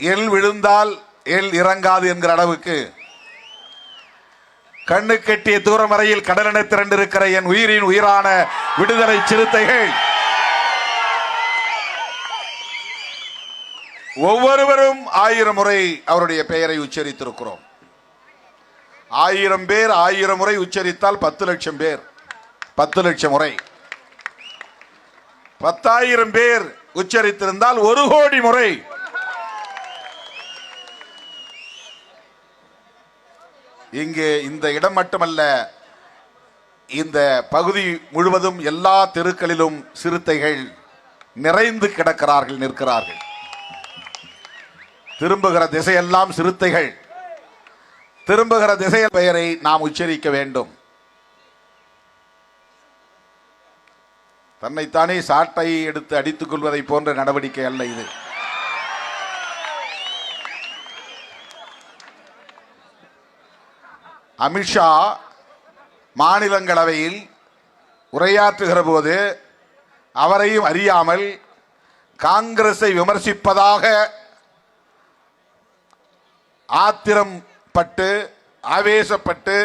L விழுந்தால் L இறங்காது என்கிற அளவுக்கு கண்ணு கெட்டிய தூரம் வரையில் கடலென திரண்டிருக்கிற என் உயிரின் உயிரான விடுதலை சிறுத்தைகள். ஒவ்வொருவரும் ஆயிரம் முறை அவருடைய பெயரை உச்சரித்திருக்கிறோம். ஆயிரம் பேர் ஆயிரம் முறை உச்சரித்தால் பத்து லட்சம் பேர். பத்து லட்சம் முறை. பத்தாயிரம் பேர் உச்சரித்திருந்தால் ஒரு கோடி முறை. இங்கே இந்த இடம் மட்டுமல்ல இந்த பகுதி முழுவதும் எல்லா தெருக்களிலும் சிறுத்தைகள் நிறைந்து கிடக்கிறார்கள் நிற்கிறார்கள். திரும்புகிற திசையெல்லாம் சிறுத்தைகள். திரும்புகிற திசை பெயரை நாம் உச்சரிக்க வேண்டும். தன்னைத்தானே சாட்டை எடுத்து அடித்துக் கொள்வதை போன்ற நடவடிக்கை அல்ல இது. அமித்ஷா மாநிலங்களவையில் உரையாற்றுகிற போது அவரையும் அறியாமல் காங்கிரஸை விமர்சிப்பதாக ஆத்திரம் பட்டு ஆவேசப்பட்டு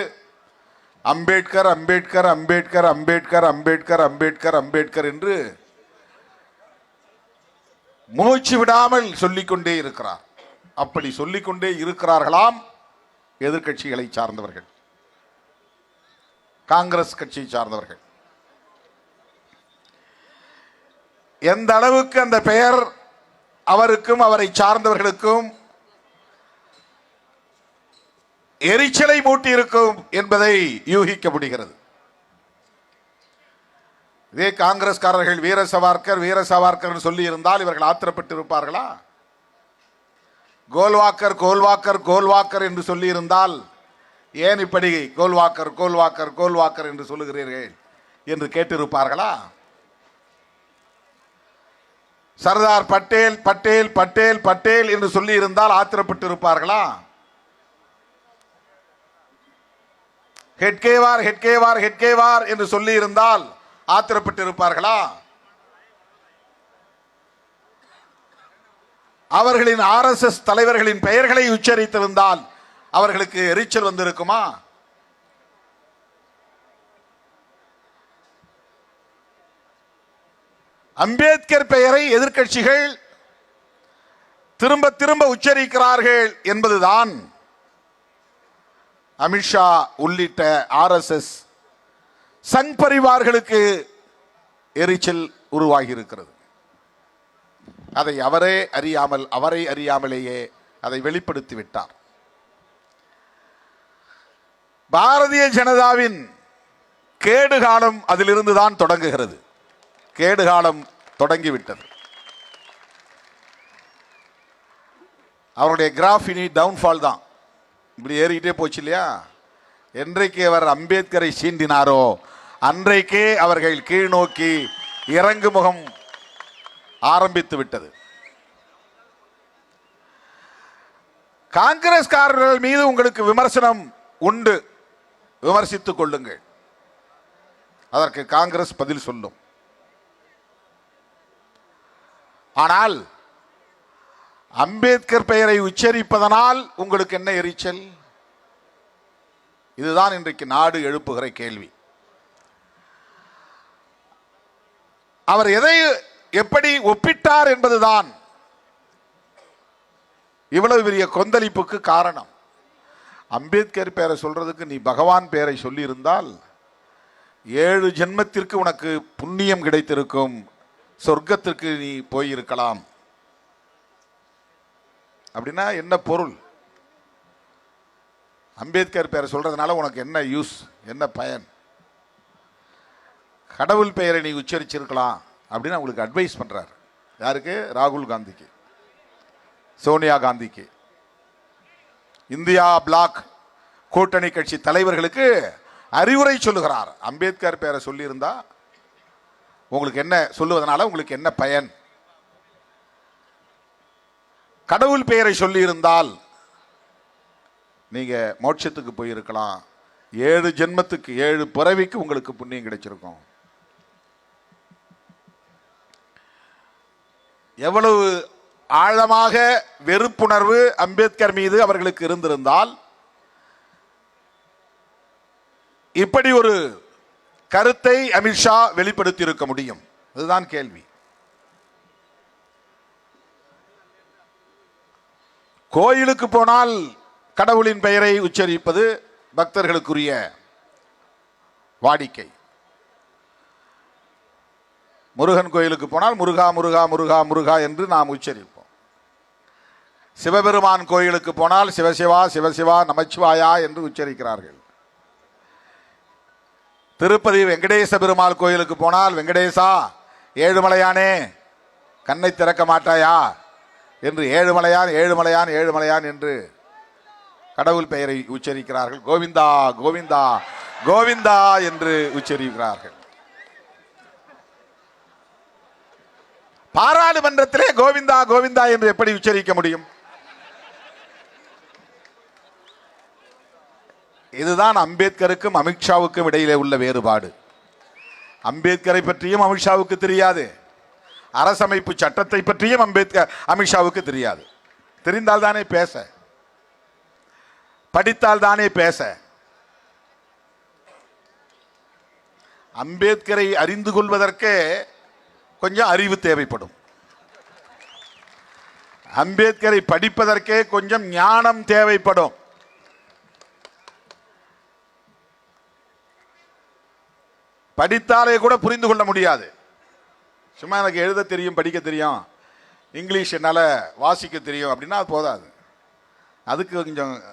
அம்பேத்கர் அம்பேத்கர் அம்பேத்கர் அம்பேத்கர் அம்பேத்கர் அம்பேத்கர் அம்பேத்கர் என்று மூச்சு விடாமல் சொல்லிக்கொண்டே இருக்கிறார். அப்படி சொல்லிக்கொண்டே இருக்கிறார்களாம். எதிர்க்கட்சிகளை சார்ந்தவர்கள் காங்கிரஸ் கட்சியை சார்ந்தவர்கள். எந்த அளவுக்கு அந்த பெயர் அவருக்கும் அவரை சார்ந்தவர்களுக்கும் எரிச்சலை மூட்டியிருக்கும் என்பதை யூகிக்க முடிகிறது. இதே காங்கிரஸ்காரர்கள் வீர சவார்கர் வீர சவார்கர் சொல்லி இருந்தால் இவர்கள் ஆத்திரப்பட்டு இருப்பார்களா கோல்வாக்கர் கோல்வாக்கர் கோல்வாக்கர் என்று சொல்லியிருந்தால் ஏன் இப்படி கோல்வாக்கர் கோல்வாக்கர் கோல்வாக்கர் என்று சொல்லுகிறீர்கள் என்று கேட்டிருப்பார்களா? சர்தார் பட்டேல் பட்டேல் பட்டேல் பட்டேல் என்று சொல்லியிருந்தால் ஆத்திரப்பட்டு இருப்பார்களா ஹெட்கேவார் ஹெட்கேவார் ஹெட்கேவார் என்று சொல்லியிருந்தால் ஆத்திரப்பட்டு இருப்பார்களா அவர்களின் ஆர்எஸ்எஸ் தலைவர்களின் பெயர்களை உச்சரித்திருந்தால் அவர்களுக்கு எரிச்சல் வந்திருக்குமா? அம்பேத்கர் பெயரை எதிர்க்கட்சிகள் திரும்ப திரும்ப உச்சரிக்கிறார்கள் என்பதுதான் அமித்ஷா உள்ளிட்ட ஆர்எஸ்எஸ் சங் பரிவார்களுக்கு எரிச்சல் உருவாகி இருக்கிறது அதை அவரே அறியாமல் அவரை அறியாமலேயே அதை வெளிப்படுத்தி விட்டார் பாரதிய ஜனதாவின் கேடுகாலம் அதிலிருந்து தான் தொடங்குகிறது. கேடுகாலம் தொடங்கிவிட்டது. அவருடைய கிராஃப் இனி டவுன்ஃபால் தான். இப்படி ஏறிக்கிட்டே போச்சு இல்லையா? என்றைக்கு அவர் அம்பேத்கரை சீண்டினாரோ அன்றைக்கே அவர்கள் கீழ் நோக்கி இறங்கு முகம் ஆரம்பித்து விட்டது. காங்கிரஸ்காரர்கள் மீது உங்களுக்கு விமர்சனம் உண்டு. விமர்சித்துக் கொள்ளுங்கள். அதற்கு காங்கிரஸ் பதில் சொல்லும். ஆனால் அம்பேத்கர் பெயரை உச்சரிப்பதனால் உங்களுக்கு என்ன எரிச்சல்? இதுதான் இன்றைக்கு நாடு எழுப்புகிற கேள்வி. அவர் எதை எப்படி ஒப்பிட்டார் என்பதுதான் இவ்வளவு பெரிய கொந்தளிப்புக்கு காரணம். அம்பேத்கர் பேரை சொல்றதுக்கு நீ பகவான் பெயரை சொல்லியிருந்தால் ஏழு ஜென்மத்திற்கு உனக்கு புண்ணியம் கிடைத்திருக்கும் சொர்க்கத்திற்கு நீ போயிருக்கலாம். அப்படின்னா என்ன பொருள்? அம்பேத்கர் பேரை சொல்றதுனால உனக்கு என்ன யூஸ் என்ன பயன்? கடவுள் பெயரை நீ உச்சரிச்சிருக்கலாம். அப்படின்னு உங்களுக்கு அட்வைஸ் பண்ணுறாரு யாருக்கு? ராகுல் காந்திக்கு. சோனியா காந்திக்கு. இந்தியா பிளாக் கூட்டணி கட்சி தலைவர்களுக்கு அறிவுரை சொல்லுகிறார். அம்பேத்கர் பெயரை சொல்லியிருந்தா உங்களுக்கு என்ன சொல்லுவதனால உங்களுக்கு என்ன பயன்? கடவுள் பெயரை சொல்லியிருந்தால் நீங்க மோட்சத்துக்கு போயிருக்கலாம். ஏழு ஜென்மத்துக்கு ஏழு பிறவிக்கு உங்களுக்கு புண்ணியம் கிடைச்சிருக்கும். எவ்வளவு ஆழமாக வெறுப்புணர்வு அம்பேத்கர் மீது அவர்களுக்கு இருந்திருந்தால் இப்படி ஒரு கருத்தை அமித்ஷா வெளிப்படுத்தி இருக்க முடியும்? இதுதான் கேள்வி. கோயிலுக்கு போனால் கடவுளின் பெயரை உச்சரிப்பது பக்தர்களுக்குரிய வாடிக்கை. முருகன் கோயிலுக்கு போனால் முருகா முருகா முருகா முருகா என்று நாம் உச்சரிப்போம். சிவபெருமான் கோயிலுக்கு போனால் சிவசிவா சிவசிவா நமச்சிவாயா என்று உச்சரிக்கிறார்கள். திருப்பதி வெங்கடேச பெருமாள் கோயிலுக்கு போனால் வெங்கடேசா ஏழுமலையானே கண்ணை திறக்க மாட்டாயா? என்று ஏழுமலையான் ஏழுமலையான் ஏழுமலையான் என்று கடவுள் பெயரை உச்சரிக்கிறார்கள். கோவிந்தா கோவிந்தா கோவிந்தா என்று உச்சரிக்கிறார்கள். பாராளுமன்றத்திலே கோவிந்தா கோவிந்தா என்று எப்படி உச்சரிக்க முடியும்? இதுதான் அம்பேத்கருக்கும் அமித்ஷாவுக்கும் இடையிலே உள்ள வேறுபாடு. அம்பேத்கரை பற்றியும் அமித்ஷாவுக்கு தெரியாது. அரசமைப்பு சட்டத்தை பற்றியும் அம்பேத்கர் அமித்ஷாவுக்கு தெரியாது. தெரிந்தால் தானே பேச. படித்தால் தானே பேச. அம்பேத்கரை அறிந்து கொள்வதற்கே கொஞ்சம் அறிவு தேவைப்படும். அம்பேத்கரை படிப்பதற்கே கொஞ்சம் ஞானம் தேவைப்படும். படித்தாலே கூட புரிந்து கொள்ள முடியாது. சும்மா எனக்கு எழுத தெரியும் படிக்க தெரியும். இங்கிலீஷ் என்னால் வாசிக்க தெரியும் அப்படின்னா அது போதாது. அதுக்கு கொஞ்சம்